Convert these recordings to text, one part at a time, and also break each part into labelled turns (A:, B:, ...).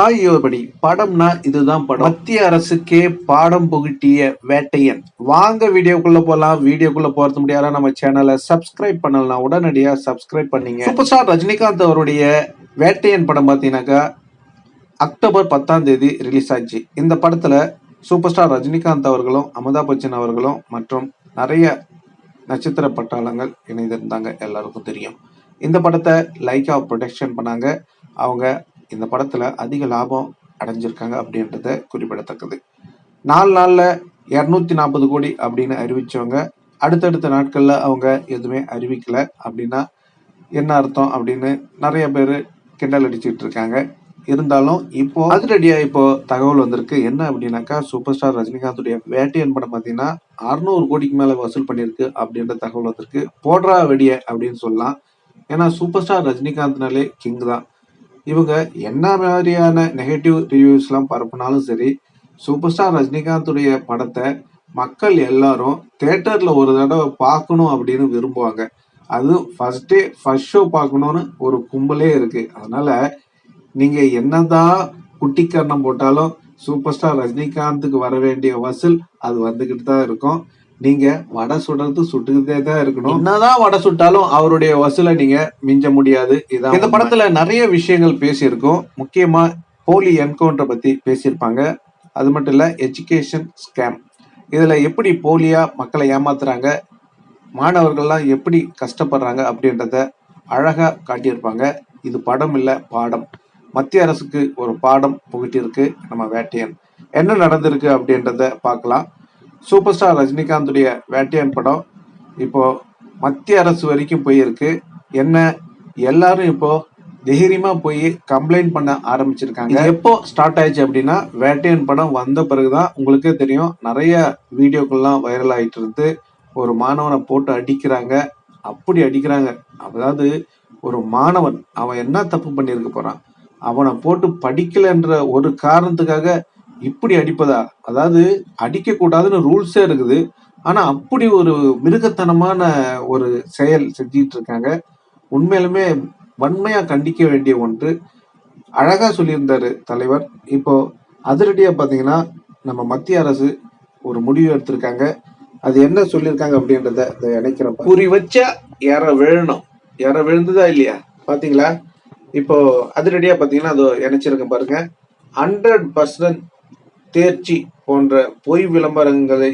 A: ஆகியோர்படி படம்னா இதுதான் படம். மத்திய அரசுக்கே பாடம் புகட்டிய வேட்டையன். வாங்க வீடியோக்குள்ள போலாம். வீடியோக்குள்ள போறது முடியாத? நம்ம சேனலை சப்ஸ்கிரைப் பண்ணலாம் உடனடியா சப்ஸ்கிரைப் பண்ணீங்க. சூப்பர் ஸ்டார் ரஜினிகாந்த் அவருடைய வேட்டையன் படம் பார்த்தீங்கன்னாக்கா அக்டோபர் பத்தாம் தேதி ரிலீஸ் ஆச்சு. இந்த படத்துல சூப்பர் ஸ்டார் ரஜினிகாந்த் அவர்களும் அமிதாப் பச்சன் அவர்களும் மற்றும் நிறைய நட்சத்திர பட்டாளங்கள் இணைந்திருந்தாங்க. எல்லாருக்கும் தெரியும். இந்த படத்தை லைக்கா ப்ரொடக்ஷன் பண்ணாங்க. அவங்க இந்த படத்தில் அதிக லாபம் அடைஞ்சிருக்காங்க அப்படின்றத குறிப்பிடத்தக்கது. நாலு நாளில் இரநூத்தி நாற்பது கோடி அப்படின்னு அறிவிச்சவங்க அடுத்தடுத்த நாட்களில் அவங்க எதுவுமே அறிவிக்கல அப்படின்னா என்ன அர்த்தம் அப்படின்னு நிறைய பேர் கிண்டல் அடிச்சுட்டு இருக்காங்க. இருந்தாலும் இப்போ அதிரடியாக இப்போ தகவல் வந்திருக்கு. என்ன அப்படின்னாக்கா சூப்பர் ஸ்டார் ரஜினிகாந்துடைய வேட்டையன் படம் பார்த்தீங்கன்னா அறுநூறு கோடிக்கு மேலே வசூல் பண்ணியிருக்கு அப்படின்ற தகவல் வந்திருக்கு. போடுறா வெடிய அப்படின்னு சொல்லலாம். ஏன்னா சூப்பர் ஸ்டார் ரஜினிகாந்த்னாலே கிங் தான். இவங்க என்ன மாதிரியான நெகட்டிவ் ரிவ்யூஸ்லாம் பரப்புனாலும் சரி சூப்பர் ஸ்டார் ரஜினிகாந்துடைய படத்தை மக்கள் எல்லாரும் தேட்டர்ல ஒரு தடவை பார்க்கணும் அப்படின்னு விரும்புவாங்க. அதுவும் ஃபர்ஸ்ட் டே ஃபர்ஸ்ட் ஷோ பார்க்கணும்னு ஒரு கும்பலே இருக்கு. அதனால நீங்க என்னதான் குட்டிக்கரணம் போட்டாலும் சூப்பர் ஸ்டார் ரஜினிகாந்துக்கு வர வேண்டிய வசூல் அது வந்துகிட்டு தான் இருக்கும். நீங்க வடை சுடுறது சுட்டுக்கிட்டே தான் இருக்கணும். என்னதான் வடை சுட்டாலும் அவருடைய வசூலை நீங்க மிஞ்ச முடியாது. இதான் இந்த படத்துல நிறைய விஷயங்கள் பேசியிருக்கோம். முக்கியமா போலி என்கவுண்டர் பத்தி பேசியிருப்பாங்க. அது மட்டும் இல்ல எஜுகேஷன் ஸ்கேம் இதுல எப்படி போலியா மக்களை ஏமாத்துறாங்க? மாணவர்கள்லாம் எப்படி கஷ்டப்படுறாங்க அப்படின்றத அழகா காட்டியிருப்பாங்க. இது படம் இல்ல பாடம். மத்திய அரசுக்கு ஒரு பாடம் புகட்டியிருக்கு. நம்ம வேட்டையன். என்ன நடந்திருக்கு அப்படின்றத பார்க்கலாம். சூப்பர் ஸ்டார் ரஜினிகாந்துடைய வேட்டையன் படம் இப்போ மத்திய அரசு வரைக்கும் போயிருக்கு. என்ன எல்லாரும் இப்போ தைரியமா போய் கம்ப்ளைண்ட் பண்ண ஆரம்பிச்சிருக்காங்க. எப்போ ஸ்டார்ட் ஆயிடுச்சு அப்படின்னா வேட்டையன் படம் வந்த பிறகுதான் உங்களுக்கே தெரியும். நிறைய வீடியோக்கள்லாம் வைரல் ஆயிட்டு இருந்து ஒரு மாணவனை போட்டு அடிக்கிறாங்க. அப்படி அடிக்கிறாங்க. அதாவது ஒரு மாணவன் அவன் என்ன தப்பு பண்ணியிருக்க போறான்? அவனை போட்டு படிக்கலைன்ற ஒரு காரணத்துக்காக இப்படி அடிப்பதா? அதாவது அடிக்க கூடாதுன்னு ரூல்ஸே இருக்குது. ஆனா அப்படி ஒரு மிருகத்தனமான ஒரு செயல் செஞ்சிட்டு இருக்காங்க. உண்மையிலுமே வன்மையா கண்டிக்க வேண்டிய ஒன்று. அழகா சொல்லியிருந்தாரு தலைவர். இப்போ அதிரடியா பாத்தீங்கன்னா நம்ம மத்திய அரசு ஒரு முடிவு எடுத்திருக்காங்க. அது என்ன சொல்லியிருக்காங்க அப்படின்றத இதை இணைக்கிறோம் குறி வச்சா யார விழணும். யார விழுந்ததா இல்லையா? பாத்தீங்களா இப்போ அதிரடியா பாத்தீங்கன்னா அது இணைச்சிருக்கேன் பாருங்க. ஹண்ட்ரட் பர்சன்ட் தேர்ச்சி போன்ற பொய் விளம்பரங்களை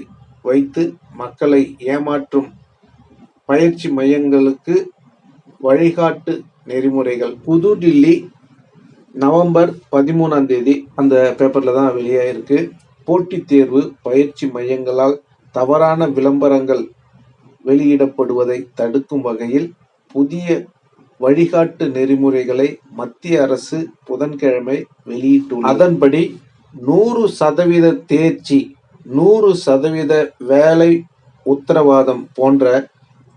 A: வைத்து மக்களை ஏமாற்றும் பயிற்சி மையங்களுக்கு வழிகாட்டு நெறிமுறைகள். புதுடில்லி நவம்பர் பதிமூணாம் தேதி அந்த பேப்பர்ல தான் வெளியாயிருக்கு. போட்டித் தேர்வு பயிற்சி மையங்களால் தவறான விளம்பரங்கள் வெளியிடப்படுவதை தடுக்கும் வகையில் புதிய வழிகாட்டு நெறிமுறைகளை மத்திய அரசு புதன்கிழமை வெளியிட்டுள்ளது. அதன்படி நூறு சதவீத தேர்ச்சி நூறு சதவீத வேலை உத்தரவாதம் போன்ற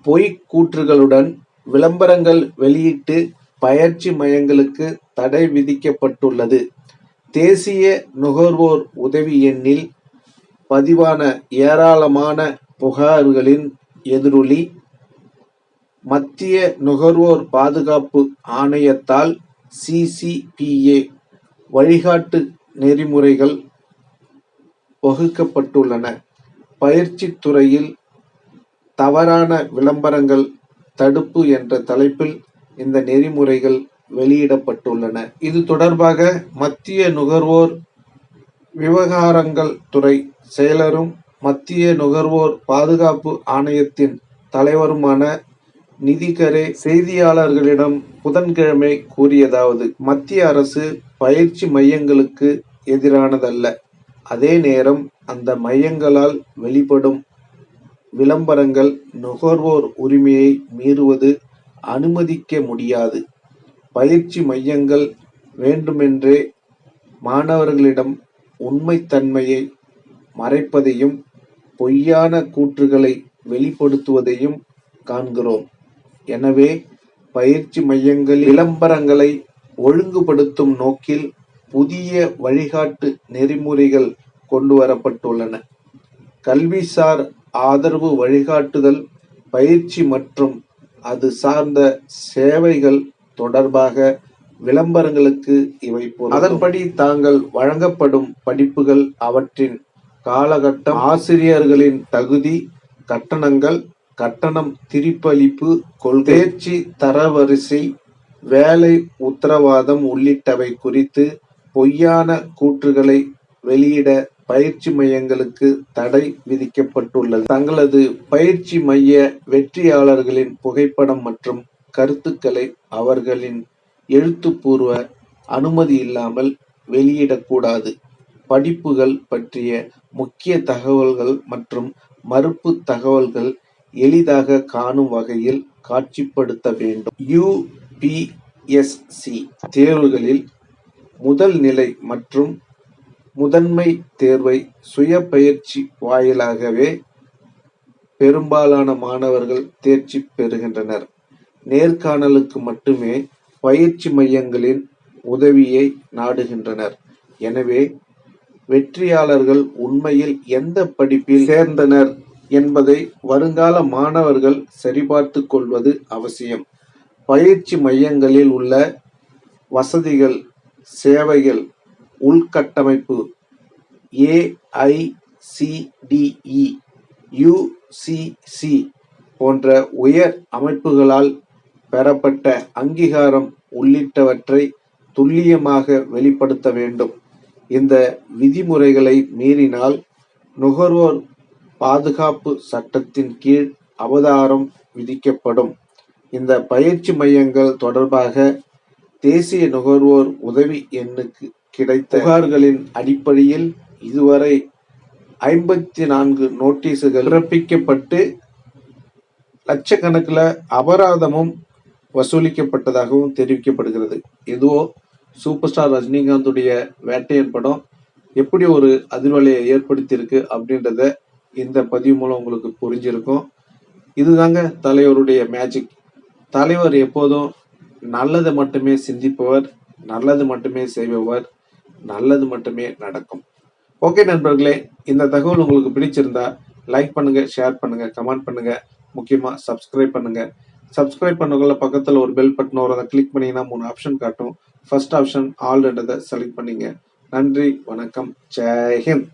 A: பொய்க் கூற்றுகளுடன் விளம்பரங்கள் வெளியிட்டு பயிற்சி மையங்களுக்கு தடை விதிக்கப்பட்டுள்ளது. தேசிய நுகர்வோர் உதவி எண்ணில் பதிவான ஏராளமான புகார்களின் எதிரொலி மத்திய நுகர்வோர் பாதுகாப்பு ஆணையத்தால் சிசிபிஏ வழிகாட்டு நெறிமுறைகள் வகுக்கப்பட்டுள்ளன. பயிற்சித் துறையில் தவறான விளம்பரங்கள் தடுப்பு என்ற தலைப்பில் இந்த நெறிமுறைகள் வெளியிடப்பட்டுள்ளன. இது தொடர்பாக மத்திய நுகர்வோர் விவகாரங்கள் துறை செயலரும் மத்திய நுகர்வோர் பாதுகாப்பு ஆணையத்தின் தலைவருமான நிதிகரே செய்தியாளர்களிடம் புதன்கிழமை கூறியதாவது மத்திய அரசு பயிற்சி மையங்களுக்கு எதிரானதல்ல. அதே நேரம் அந்த மையங்களால் வெளிப்படும் விளம்பரங்கள் நுகர்வோர் உரிமையை மீறுவது அனுமதிக்க முடியாது. பயிற்சி மையங்கள் வேண்டுமென்றே மாணவர்களிடம் உண்மைத்தன்மையை மறைப்பதையும் பொய்யான கூற்றுகளை வெளிப்படுத்துவதையும் காண்கிறோம். எனவே பயிற்சி மையங்கள் விளம்பரங்களை ஒழுங்குபடுத்தும் நோக்கில் புதிய வழிகாட்டு நெறிமுறைகள் கொண்டு வரப்பட்டுள்ளன கல்விசார் ஆதரவு வழிகாட்டுதல் பயிற்சி மற்றும் அது சார்ந்த சேவைகள் தொடர்பாக விளம்பரங்களுக்கு இவை பொருந்தும். அதன்படி தாங்கள் வழங்கப்படும் படிப்புகள் அவற்றின் காலகட்டம் ஆசிரியர்களின் தகுதி கட்டணங்கள் கட்டணம் திருப்பளிப்பு கொள்கை தேர்ச்சி தரவரிசை வேலை உத்தரவாதம் உள்ளிட்டவை குறித்து பொய்யான கூற்றுகளை வெளியிட பயிற்சி மையங்களுக்கு தடை விதிக்கப்பட்டுள்ளது. தங்களது பயிற்சி மைய வெற்றியாளர்களின் புகைப்படம் மற்றும் கருத்துக்களை அவர்களின் எழுத்துப்பூர்வ அனுமதி இல்லாமல் வெளியிடக்கூடாது. படிப்புகள் பற்றிய முக்கிய தகவல்கள் மற்றும் மறுப்பு தகவல்கள் எளிதாக காணும் வகையில் காட்சிப்படுத்த வேண்டும். பிஎஸ்சி தேர்வுகளில் முதல் நிலை மற்றும் முதன்மை தேர்வை சுய பயிற்சி வாயிலாகவே பெரும்பாலான மாணவர்கள் தேர்ச்சி பெறுகின்றனர். நேர்காணலுக்கு மட்டுமே பயிற்சி மையங்களின் உதவியை நாடுகின்றனர். எனவே வெற்றியாளர்கள் உண்மையில் எந்த படிப்பில் சேர்ந்தனர் என்பதை வருங்கால மாணவர்கள் சரிபார்த்துக் கொள்வது அவசியம். பயிற்சி மையங்களில் உள்ள வசதிகள் சேவைகள் உள்கட்டமைப்பு ஏஐசிடிஇ யுசிசி போன்ற உயர் அமைப்புகளால் பெறப்பட்ட அங்கீகாரம் உள்ளிட்டவற்றை துல்லியமாக வெளிப்படுத்த வேண்டும். இந்த விதிமுறைகளை மீறினால் நுகர்வோர் பாதுகாப்பு சட்டத்தின் கீழ் அபராதம் விதிக்கப்படும். இந்த பயிற்சி மையங்கள் தொடர்பாக தேசிய நுகர்வோர் உதவி எண்ணுக்கு கிடைத்த புகார்களின் அடிப்படையில் இதுவரை ஐம்பத்தி நான்கு நோட்டீஸுகள் பிறப்பிக்கப்பட்டு லட்சக்கணக்கில் அபராதமும் வசூலிக்கப்பட்டதாகவும் தெரிவிக்கப்படுகிறது. இதுவோ சூப்பர் ஸ்டார் ரஜினிகாந்துடைய வேட்டையன் படம் எப்படி ஒரு அதிர்வலையை ஏற்படுத்தியிருக்கு அப்படின்றத இந்த பதிவு மூலம் உங்களுக்கு புரிஞ்சிருக்கும். இதுதாங்க தலைவருடைய மேஜிக் தலைவர் எப்போதும் நல்லது மட்டுமே சிந்திப்பவர் நல்லது மட்டுமே செய்பவர் நல்லது மட்டுமே நடக்கும். ஓகே நண்பர்களே இந்த தகவல் உங்களுக்கு பிடிச்சிருந்தா லைக் பண்ணுங்க ஷேர் பண்ணுங்க கமெண்ட் பண்ணுங்க முக்கியமா சப்ஸ்கிரைப் பண்ணுங்க. சப்ஸ்கிரைப் பண்ணவங்கள பக்கத்தில் ஒரு பெல் பட்டன் வரும் அதை கிளிக் பண்ணிங்கன்னா மூணு ஆப்ஷன் காட்டும். ஃபர்ஸ்ட் ஆப்ஷன் ஆல்ரெண்டதை செலக்ட் பண்ணிங்க. நன்றி வணக்கம் ஜெய்ஹிந்த்